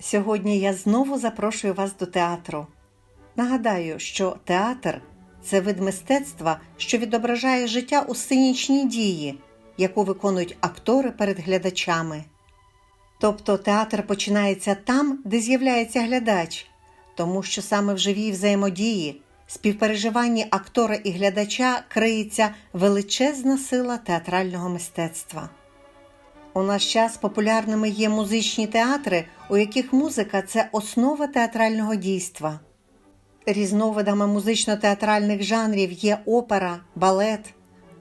Сьогодні я знову запрошую вас до театру. Нагадаю, що театр це вид мистецтва, що відображає життя у сценічній дії, яку виконують актори перед глядачами. Тобто театр починається там, де з'являється глядач, тому що саме в живій взаємодії, співпереживанні актора і глядача криється величезна сила театрального мистецтва. У наш час популярними є музичні театри, у яких музика це основа театрального дійства. Різновидами музично-театральних жанрів є опера, балет,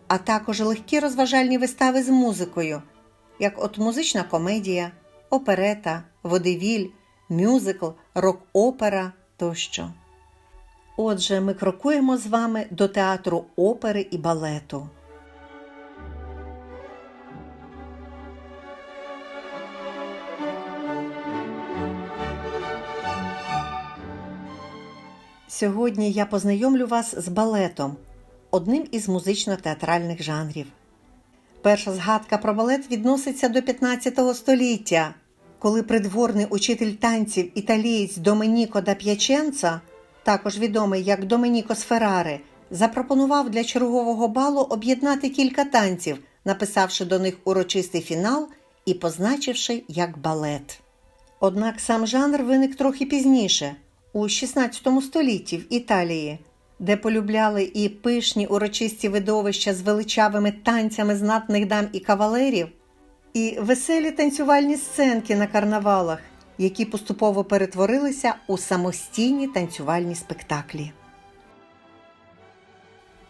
а також легкі розважальні вистави з музикою, як от музична комедія, оперета, водевіль, мюзикл, рок-опера тощо. Отже, ми крокуємо з вами до театру опери і балету. Сьогодні я познайомлю вас з балетом, одним із музично-театральних жанрів. Перша згадка про балет відноситься до 15 століття, коли придворний учитель танців італієць Доменіко да П'яченца, також відомий як Доменіко Сферари, запропонував для чергового балу об'єднати кілька танців, написавши до них урочистий фінал і позначивши як балет. Однак сам жанр виник трохи пізніше, у 16 столітті в Італії, де полюбляли і пишні урочисті видовища з величавими танцями знатних дам і кавалерів, і веселі танцювальні сценки на карнавалах, які поступово перетворилися у самостійні танцювальні спектаклі.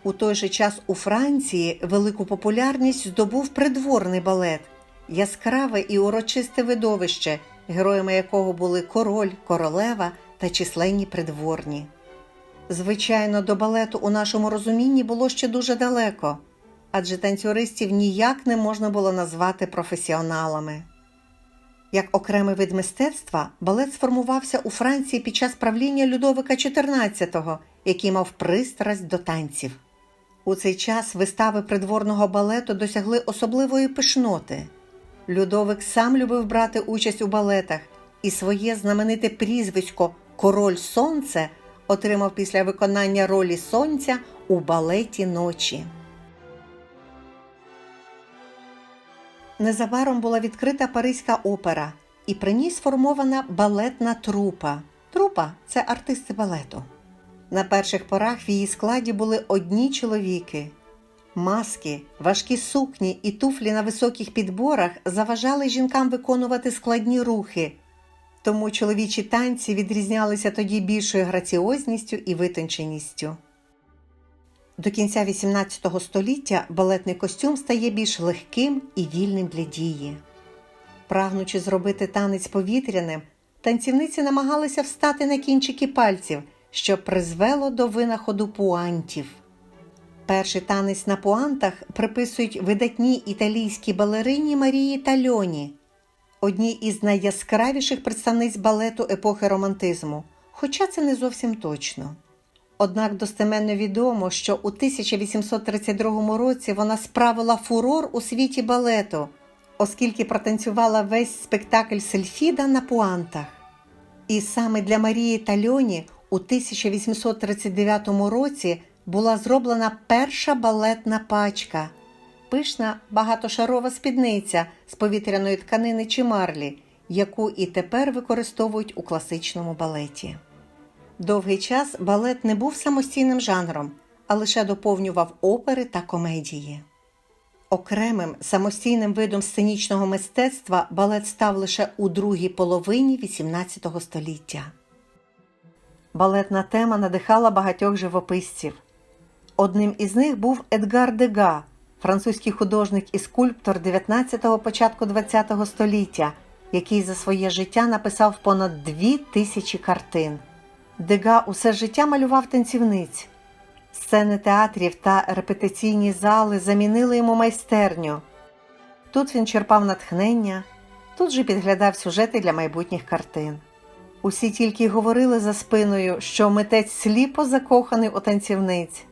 У той же час у Франції велику популярність здобув придворний балет, яскраве і урочисте видовище, героями якого були король, королева та численні придворні. Звичайно, до балету у нашому розумінні було ще дуже далеко, адже танцюристів ніяк не можна було назвати професіоналами. Як окремий вид мистецтва, балет сформувався у Франції під час правління Людовика XIV, який мав пристрасть до танців. У цей час вистави придворного балету досягли особливої пишноти. Людовик сам любив брати участь у балетах і своє знамените прізвисько Король Сонце отримав після виконання ролі сонця у балеті ночі. Незабаром була відкрита Паризька опера і при ній сформована балетна трупа. Трупа це артисти балету. На перших порах в її складі були одні чоловіки. Маски, важкі сукні і туфлі на високих підборах заважали жінкам виконувати складні рухи, тому чоловічі танці відрізнялися тоді більшою граціозністю і витонченістю. До кінця XVIII століття балетний костюм стає більш легким і вільним для дії. Прагнучи зробити танець повітряним, танцівниці намагалися встати на кінчики пальців, що призвело до винаходу пуантів. Перший танець на пуантах приписують видатній італійській балерині Марії Тальоні, одній із найяскравіших представниць балету епохи романтизму, хоча це не зовсім точно. Однак достеменно відомо, що у 1832 році вона справила фурор у світі балету, оскільки протанцювала весь спектакль Сельфіда на пуантах. І саме для Марії Тальоні у 1839 році була зроблена перша балетна пачка, пишна багатошарова спідниця з повітряної тканини чи марлі, яку і тепер використовують у класичному балеті. Довгий час балет не був самостійним жанром, а лише доповнював опери та комедії. Окремим самостійним видом сценічного мистецтва балет став лише у другій половині XVIII століття. Балетна тема надихала багатьох живописців. Одним із них був Едгар Дега, французький художник і скульптор 19-го початку ХХ століття, який за своє життя написав понад дві тисячі картин. Дега усе життя малював танцівниць. Сцени театрів та репетиційні зали замінили йому майстерню. Тут він черпав натхнення, тут же підглядав сюжети для майбутніх картин. Усі тільки й говорили за спиною, що митець сліпо закоханий у танцівниць.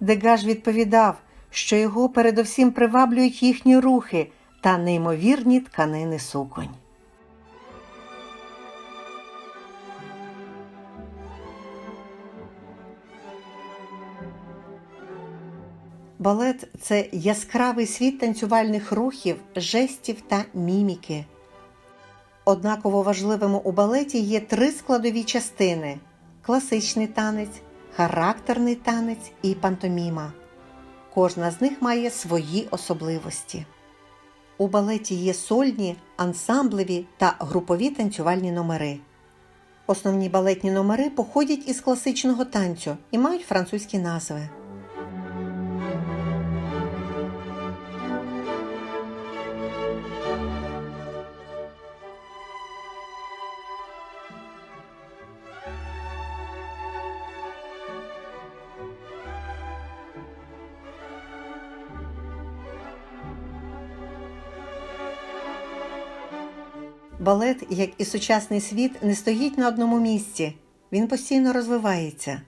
Дегаш відповідав, що його передовсім приваблюють їхні рухи та неймовірні тканини суконь. Балет це яскравий світ танцювальних рухів, жестів та міміки. Однаково важливими у балеті є три складові частини класичний танець, характерний танець і пантоміма. Кожна з них має свої особливості. У балеті є сольні, ансамблеві та групові танцювальні номери. Основні балетні номери походять із класичного танцю і мають французькі назви. Балет, як і сучасний світ, не стоїть на одному місці. Він постійно розвивається.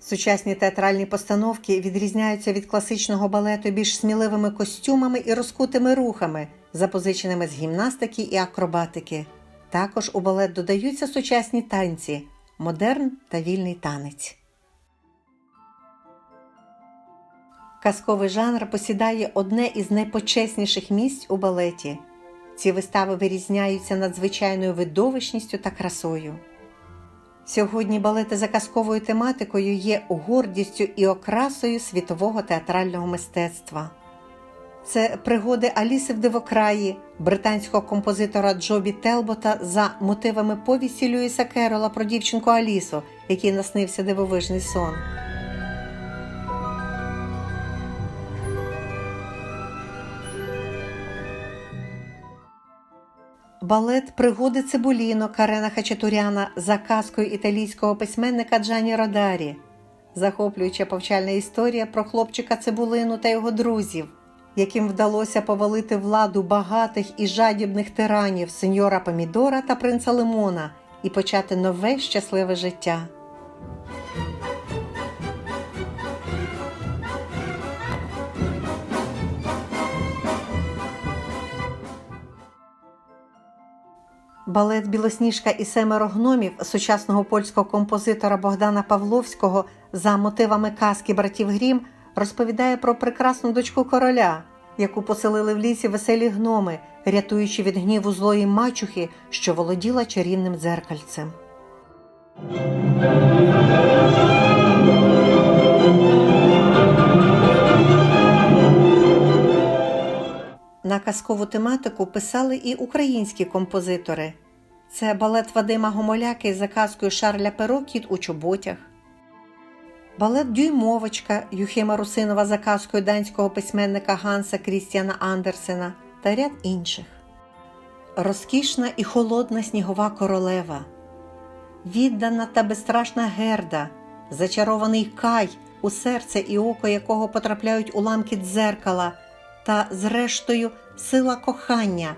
Сучасні театральні постановки відрізняються від класичного балету більш сміливими костюмами і розкутими рухами, запозиченими з гімнастики і акробатики. Також у балет додаються сучасні танці, модерн та вільний танець. Казковий жанр посідає одне із найпочесніших місць у балеті. Ці вистави вирізняються надзвичайною видовищністю та красою. Сьогодні балети за казковою тематикою є гордістю і окрасою світового театрального мистецтва. Це пригоди Аліси в Дивокраї, британського композитора Джобі Телбота за мотивами повісті Льюіса Керола про дівчинку Алісу, який наснився дивовижний сон. Балет Пригоди Цибуліно Карена Хачатуряна за казкою італійського письменника Джані Родарі, захоплююча повчальна історія про хлопчика Цибулину та його друзів, яким вдалося повалити владу багатих і жадібних тиранів сеньора Помідора та принца Лимона і почати нове щасливе життя. Балет Білосніжка і семеро гномів сучасного польського композитора Богдана Павловського за мотивами казки братів Грім розповідає про прекрасну дочку короля, яку поселили в лісі веселі гноми, рятуючи від гніву злої мачухи, що володіла чарівним дзеркальцем. Казкову тематику писали і українські композитори. Це балет Вадима Гомоляки за казкою Шарля Перо Кіт у чоботях, балет Дюймовочка Юхима Русинова за казкою данського письменника Ганса Крістіана Андерсена та ряд інших. Розкішна і холодна снігова королева, віддана та безстрашна герда, зачарований кай, у серце і око якого потрапляють уламки дзеркала та, зрештою, сила кохання,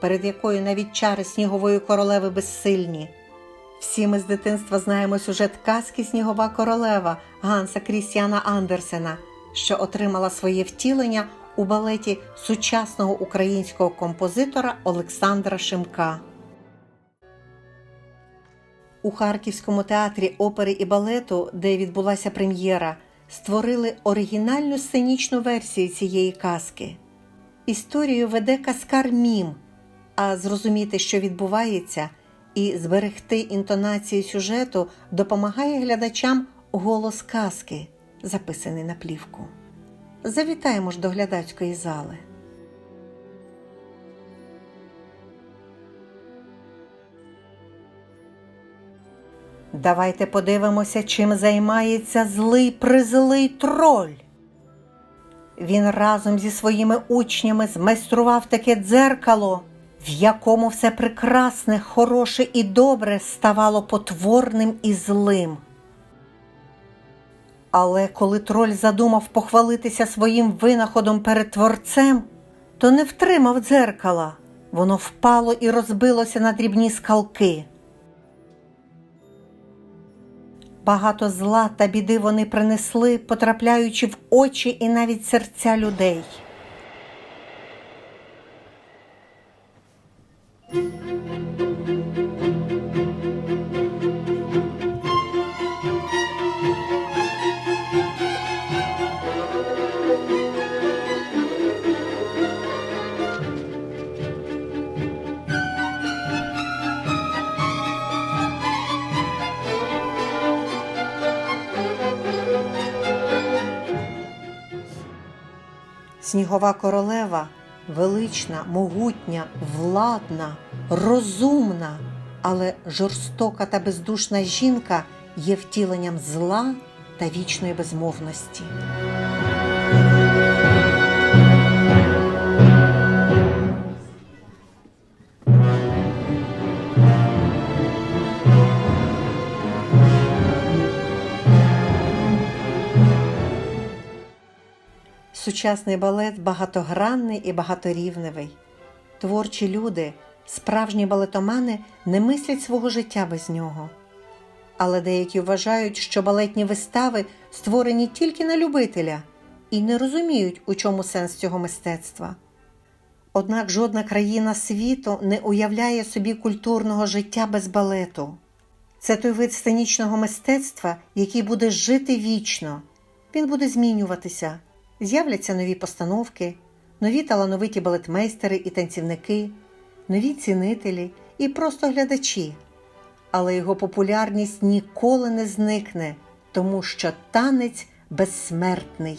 перед якою навіть чари снігової королеви безсильні. Всі ми з дитинства знаємо сюжет казки Снігова королева Ганса Крістіана Андерсена, що отримала своє втілення у балеті сучасного українського композитора Олександра Шимка. У Харківському театрі опери і балету, де відбулася прем'єра, створили оригінальну сценічну версію цієї казки. Історію веде Каскар Мім, а зрозуміти, що відбувається, і зберегти інтонацію сюжету допомагає глядачам голос казки, записаний на плівку. Завітаємо ж до глядацької зали. Давайте подивимося, чим займається злий призлий троль. Він разом зі своїми учнями змайстрував таке дзеркало, в якому все прекрасне, хороше і добре ставало потворним і злим. Але коли троль задумав похвалитися своїм винаходом перед творцем, то не втримав дзеркала, воно впало і розбилося на дрібні скалки. Багато зла та біди вони принесли, потрапляючи в очі і навіть серця людей. Снігова королева велична, могутня, владна, розумна, але жорстока та бездушна жінка є втіленням зла та вічної безмовності. Сучасний балет багатогранний і багаторівневий. Творчі люди, справжні балетомани не мислять свого життя без нього. Але деякі вважають, що балетні вистави створені тільки на любителя і не розуміють, у чому сенс цього мистецтва. Однак жодна країна світу не уявляє собі культурного життя без балету. Це той вид сценічного мистецтва, який буде жити вічно. Він буде змінюватися. З'являться нові постановки, нові талановиті балетмейстери і танцівники, нові цінителі і просто глядачі. Але його популярність ніколи не зникне, тому що танець безсмертний.